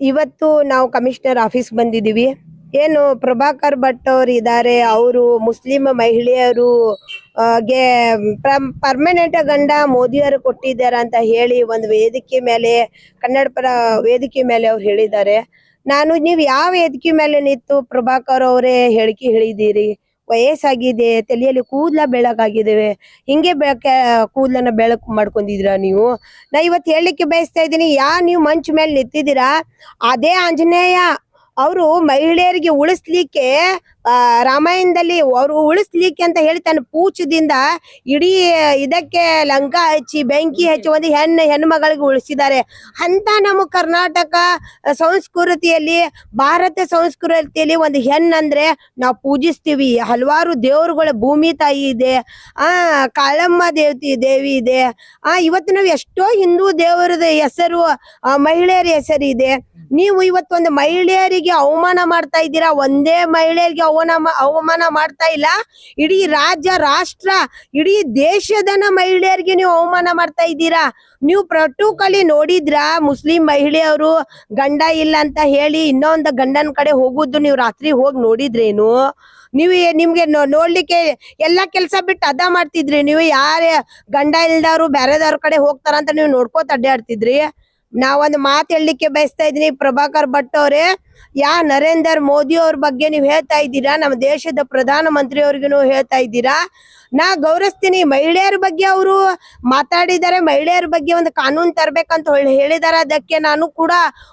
ಇವತ್ತು ನಾವು commissioner office ಬಂದಿದ್ದೀವಿ. ಏನು ಪ್ರಭಾಕರ್ ಭಟ್ ಅವರು ಇದ್ದಾರೆ, ಅವರು ಮುಸ್ಲಿಂ ಮಹಿಳೆಯರು ಗೆ ಪರ್ಮನೆಂಟ್ ಗಂಡ ಮೋದಿಯವರು ಕೊಟ್ಟಿದ್ದಾರೆ ಅಂತ ಹೇಳಿ ಒಂದು ವೇದಿಕೆ ಮೇಲೆ ಕನ್ನಡ ಪರ ವೇದಿಕೆ ಮೇಲೆ ಅವ್ರು ಹೇಳಿದ್ದಾರೆ. ನಾನು, ನೀವು ಯಾವ ವೇದಿಕೆ ಮೇಲೆ ನಿಂತು ಪ್ರಭಾಕರ್ ಅವರೇ ಹೇಳಿಕೆ ಹೇಳಿದ್ದೀರಿ? ವಯಸ್ಸಾಗಿದೆ, ತಲೆಯಲ್ಲಿ ಕೂದಲ ಬೆಳಕಾಗಿದ್ದಾವೆ ಹಿಂಗೆ ಬೆಳಕ, ಕೂದಲನ್ನ ಬೆಳಕು ಮಾಡ್ಕೊಂಡಿದ್ದೀರಾ ನೀವು? ನಾ ಇವತ್ತು ಹೇಳಲಿಕ್ಕೆ ಬಯಸ್ತಾ ಇದ್ದೀನಿ, ಯಾ ನೀವು ಮಂಚ್ ಮೇಲೆ ನಿಂತಿದ್ದೀರಾ, ಅದೇ ಆಂಜನೇಯ. ಅವರು ಮಹಿಳೆಯರಿಗೆ ಉಳಿಸ್ಲಿಕ್ಕೆ ರಾಮಾಯಣದಲ್ಲಿ ಅವರು ಉಳಿಸ್ಲಿಕ್ಕೆ ಅಂತ ಹೇಳಿ ತನ್ನ ಪೂಚದಿಂದ ಇಡೀ ಇದಕ್ಕೆ ಲಂಕ ಹಚ್ಚಿ ಬೆಂಕಿ ಹಚ್ಚಿ ಒಂದು ಹೆಣ್ಣು ಹೆಣ್ಮಗಳಿಗೆ ಉಳಿಸಿದ್ದಾರೆ. ಅಂತ ನಮ್ಮ ಕರ್ನಾಟಕ ಸಂಸ್ಕೃತಿಯಲ್ಲಿ ಭಾರತ ಸಂಸ್ಕೃತಿಯಲ್ಲಿ ಒಂದು ಹೆಣ್ಣಂದ್ರೆ ನಾವು ಪೂಜಿಸ್ತೀವಿ. ಹಲವಾರು ದೇವರುಗಳ ಭೂಮಿ ತಾಯಿ ಇದೆ ಆ ಕಾಳಮ್ಮ ದೇವತಿ ದೇವಿ ಇದೆ. ಆ ಇವತ್ತು ನಾವು ಎಷ್ಟೋ ಹಿಂದೂ ದೇವರದ ಹೆಸರು ಮಹಿಳೆಯರ ಹೆಸರು ಇದೆ ನೀವು ಇವತ್ತೊಂದು ಮಹಿಳೆಯರಿಗೆ ಅವಮಾನ ಮಾಡ್ತಾ ಇದ್ದೀರಾ? ಒಂದೇ ಮಹಿಳೆಯರಿಗೆ ಅವಮಾನ ಮಾ- ಅವಮಾನ ಮಾಡ್ತಾ ಇಲ್ಲ. ಇಡೀ ರಾಜ್ಯ, ರಾಷ್ಟ್ರ, ಇಡೀ ದೇಶದನ ಮಹಿಳೆಯರಿಗೆ ನೀವು ಅವಮಾನ ಮಾಡ್ತಾ ಇದ್ದೀರಾ? ನೀವು ಪ್ರಟುಕಲಿ ನೋಡಿದ್ರ? ಮುಸ್ಲಿಂ ಮಹಿಳೆಯವರು ಗಂಡ ಇಲ್ಲ ಅಂತ ಹೇಳಿ ಇನ್ನೊಂದು ಗಂಡನ ಕಡೆ ಹೋಗುದು ನೀವು ರಾತ್ರಿ ಹೋಗಿ ನೋಡಿದ್ರೇನು? ನೀವು ನಿಮ್ಗೆ ನೋಡ್ಲಿಕ್ಕೆ ಎಲ್ಲಾ ಕೆಲಸ ಬಿಟ್ಟು ಅದ ಮಾಡ್ತಿದ್ರಿ. ನೀವು ಯಾರ ಗಂಡ ಇಲ್ದವ್ರು ಬೇರೆದವ್ರ ಕಡೆ ಹೋಗ್ತಾರ ಅಂತ ನೀವು ನೋಡ್ಕೋತ ಅಡ್ಡಾಡ್ತಿದ್ರಿ ನಾವೊಂದು ಮಾತು ಹೇಳಲಿಕ್ಕೆ ಬಯಸ್ತಾ ಇದೀನಿ ಪ್ರಭಾಕರ್ ಭಟ್ ಅವರೇ, ಯಾ ನರೇಂದ್ರ ಮೋದಿ ಅವ್ರ ಬಗ್ಗೆ ನೀವು ಹೇಳ್ತಾ ಇದ್ದೀರಾ? ನಮ್ಮ ದೇಶದ ಪ್ರಧಾನ ಮಂತ್ರಿ ಅವ್ರಿಗೂ ಹೇಳ್ತಾ ಇದ್ದೀರಾ? ನಾ ಗೌರವಿಸ್ತೀನಿ ಮಹಿಳೆಯರ ಬಗ್ಗೆ ಅವರು ಮಾತಾಡಿದ್ದಾರೆ. ಮಹಿಳೆಯರ ಬಗ್ಗೆ ಒಂದು ಕಾನೂನು ತರಬೇಕಂತ ಹೇಳಿ ಹೇಳಿದಾರೆ. ಅದಕ್ಕೆ ನಾನು ಕೂಡ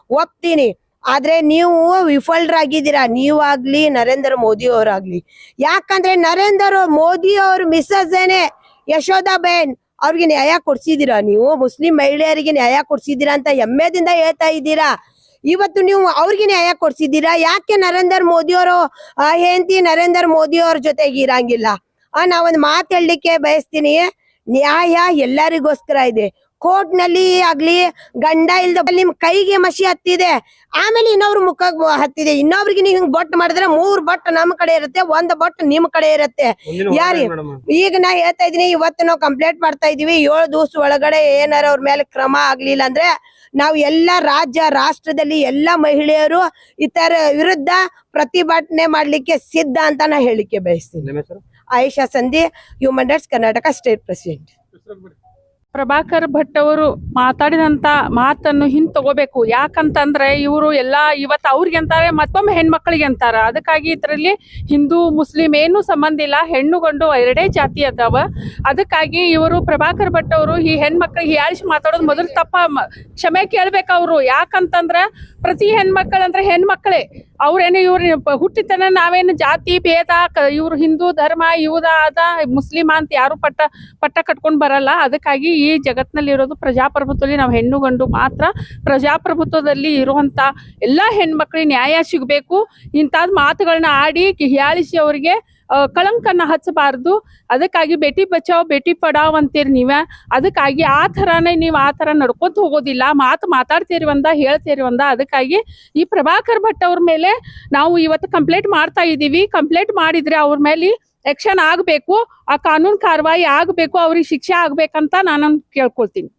ಒಪ್ತೀನಿ. ಆದ್ರೆ ನೀವು ವಿಫಲರಾಗಿದ್ದೀರಾ? ನೀವಾಗ್ಲಿ ನರೇಂದ್ರ ಮೋದಿ ಅವರಾಗ್ಲಿ. ಯಾಕಂದ್ರೆ ನರೇಂದ್ರ ಮೋದಿ ಅವ್ರ ಮಿಸ್ಸಸ್ ಏನೇ ಯಶೋಧಾ ಯಶೋಧಾಬೇನ್ ಅವ್ರಿಗೆ ನ್ಯಾಯ ಕೊಡ್ಸಿದೀರಾ ನೀವು? ಮುಸ್ಲಿಂ ಮಹಿಳೆಯರಿಗೆ ನ್ಯಾಯ ಕೊಡ್ಸಿದೀರಾ ಅಂತ ಹೆಮ್ಮೆದಿಂದ ಹೇಳ್ತಾ ಇದ್ದೀರಾ? ಇವತ್ತು ನೀವು ಅವ್ರಿಗೆ ನ್ಯಾಯ ಕೊಡ್ಸಿದ್ದೀರಾ ಯಾಕೆ ನರೇಂದ್ರ ಮೋದಿ ಅವರು ಹೆಂಡತಿ ನರೇಂದ್ರ ಮೋದಿ ಅವ್ರ ಜೊತೆಗೆ ಇರಂಗಿಲ್ಲ? ಆ, ನಾವೊಂದು ಮಾತು ಹೇಳಲಿಕ್ಕೆ ಬಯಸ್ತೀನಿ. ನ್ಯಾಯ ಎಲ್ಲರಿಗೋಸ್ಕರ ಇದೆ. ಕೋರ್ಟ್ನಲ್ಲಿ ಆಗ್ಲಿ ಗಂಡ ಇಲ್ದ ನಿಮ್ ಕೈಗೆ ಮಸಿ ಹತ್ತಿದೆ ಆಮೇಲೆ ಇನ್ನೊಬ್ರ ಮುಖ ಹತ್ತಿದೆ. ಇನ್ನೊಬ್ರಿಗೆ ನೀವು ಹಿಂಗ್ ಬೊಟ್ಟು ಮಾಡಿದ್ರೆ ಮೂರ್ ಬೊಟ್ಟು ನಮ್ ಕಡೆ ಇರುತ್ತೆ ಒಂದ್ ಬೊಟ್ಟು ನಿಮ್ ಕಡೆ ಇರುತ್ತೆ. ಯಾರಿ? ಈಗ ನಾ ಹೇಳ್ತಾ ಇದೀನಿ ಇವತ್ತು ನಾವು ಕಂಪ್ಲೇಂಟ್ ಮಾಡ್ತಾ ಇದೀವಿ ಏಳು ದಿವಸ ಒಳಗಡೆ ಏನಾರ ಅವ್ರ ಮೇಲೆ ಕ್ರಮ ಆಗ್ಲಿಲ್ಲ ಅಂದ್ರೆ ನಾವು ಎಲ್ಲ ರಾಜ್ಯ ರಾಷ್ಟ್ರದಲ್ಲಿ ಎಲ್ಲ ಮಹಿಳೆಯರು ಇತರ ವಿರುದ್ಧ ಪ್ರತಿಭಟನೆ ಮಾಡ್ಲಿಕ್ಕೆ ಸಿದ್ಧ ಅಂತ ನಾ ಹೇಳಿಕೆ ಬಯಸ್ತೀನಿ. Ayisha Sandhi human rights Karnataka state president Prabhakar Bhat ಅವರು ಮಾತಾಡಿದಂತ ಮಾತನ್ನು ಹಿಂದ್ ತಗೋಬೇಕು. ಯಾಕಂತಂದ್ರೆ ಇವರು ಎಲ್ಲಾ ಇವತ್ತು ಅವ್ರಿಗೆ ಅಂತಾರೆ, ಮತ್ತೊಮ್ಮೆ ಹೆಣ್ಮಕ್ಳಿಗೆ ಅಂತಾರ. ಅದಕ್ಕಾಗಿ ಇದರಲ್ಲಿ ಹಿಂದೂ, ಮುಸ್ಲಿಂ ಏನು ಸಂಬಂಧ ಇಲ್ಲ. ಹೆಣ್ಣು, ಗಂಡು ಎರಡೇ ಜಾತಿ ಅದಾವ. ಅದಕ್ಕಾಗಿ ಇವರು ಪ್ರಭಾಕರ್ ಭಟ್ ಅವರು ಈ ಹೆಣ್ಮಕ್ಳಿಗೆ ಯಾರಿಸ್ ಮಾತಾಡೋದು ಮೊದಲು ತಪ್ಪ ಕ್ಷಮೆ ಕೇಳ್ಬೇಕು ಅವರು. ಯಾಕಂತಂದ್ರ ಪ್ರತಿ ಹೆಣ್ಮಕ್ಳಂದ್ರೆ ಹೆಣ್ಮಕ್ಳೇ. ಅವ್ರೇನು ಇವ್ರ ಹುಟ್ಟಿತನ ನಾವೇನು ಜಾತಿ ಭೇದ ಇವ್ರು ಹಿಂದೂ ಧರ್ಮ ಇವ್ದ ಅದ ಮುಸ್ಲಿಮ ಅಂತ ಯಾರು ಪಟ್ಟ ಪಟ್ಟ ಕಟ್ಕೊಂಡು ಬರಲ್ಲ. ಅದಕ್ಕಾಗಿ ಈ ಜಗತ್ನಲ್ಲಿ ಇರೋದು ಪ್ರಜಾಪ್ರಭುತ್ವದಲ್ಲಿ ನಾವು ಹೆಣ್ಣು ಗಂಡು ಮಾತ್ರ ಪ್ರಜಾಪ್ರಭುತ್ವದಲ್ಲಿ ಇರುವಂತ ಎಲ್ಲಾ ಹೆಣ್ಮಕ್ಳಿಗೆ ನ್ಯಾಯ ಸಿಗಬೇಕು. ಇಂಥದ್ ಮಾತುಗಳನ್ನ ಆಡಿ ಹೀಯಾಳಿಸಿ ಅವರಿಗೆ ಕಳಂಕನ್ನ ಹಚ್ಚಬಾರ್ದು. ಅದಕ್ಕಾಗಿ ಬೇಟಿ ಬಚಾವ್, ಬೇಟಿ ಪಡಾವ್ ಅಂತೀರಿ ನೀವ. ಅದಕ್ಕಾಗಿ ಆ ಥರನೇ ನೀವು ಆ ಥರ ನಡ್ಕೊತ ಹೋಗೋದಿಲ್ಲ. ಮಾತು ಮಾತಾಡ್ತೀರಿ ಒಂದ, ಹೇಳ್ತೀರಿ ಒಂದ. ಅದಕ್ಕಾಗಿ ಈ ಪ್ರಭಾಕರ್ ಭಟ್ ಅವ್ರ ಮೇಲೆ ನಾವು ಇವತ್ತು ಕಂಪ್ಲೇಂಟ್ ಮಾಡ್ತಾ ಇದ್ದೀವಿ. ಕಂಪ್ಲೇಂಟ್ ಮಾಡಿದ್ರೆ ಅವ್ರ ಮೇಲೆ ಆಕ್ಷನ್ ಆಗಬೇಕು. ಆ ಕಾನೂನು ಕಾರ್ವಾಯಿ ಆಗಬೇಕು, ಅವ್ರಿಗೆ ಶಿಕ್ಷೆ ಆಗ್ಬೇಕಂತ ನಾನು ಕೇಳ್ಕೊಳ್ತೀನಿ.